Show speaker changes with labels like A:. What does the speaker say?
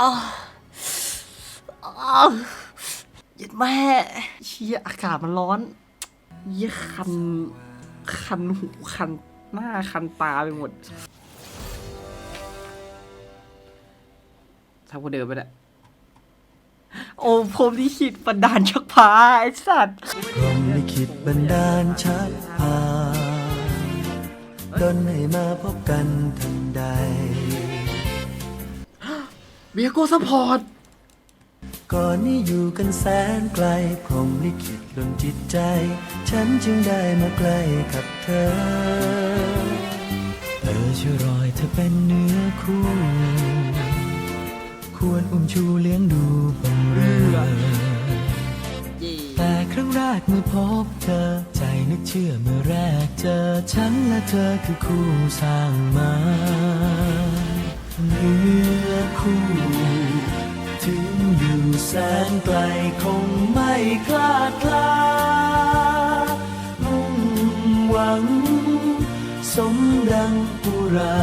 A: อาวอ้าวเย็ดแม่เชี่ยอากาศมันร้อนเยี่ยคัน คันหูคันหน้าคันตาไปหมดทำคนเดิมไปแหละโอ้ผมที่คิดบันดาลชักพาไอ้สัตว์
B: พรหมลิขิตบันดาลชักพาดนให้มาพบกันทันใด
A: เบียโกสปอร์ต
B: ก่อนนี้อยู่กันแสนไกลพรหมลิขิตดนจิตใจ ฉันจึงได้มาใกล้กับเธอเธอช่วยรอยเธอเป็นเนื้อคู่ ควรอุ้มชูเลี้ยงดูบำเรือ แต่ครั้งแรกเมื่อพบเธอ ใจนึกเชื่อเมื่อแรกเจอ ฉันและเธอคือคู่สร้างมา แสนไกลคงไม่คลาดคลามุ่งหวัง สมดังปุรา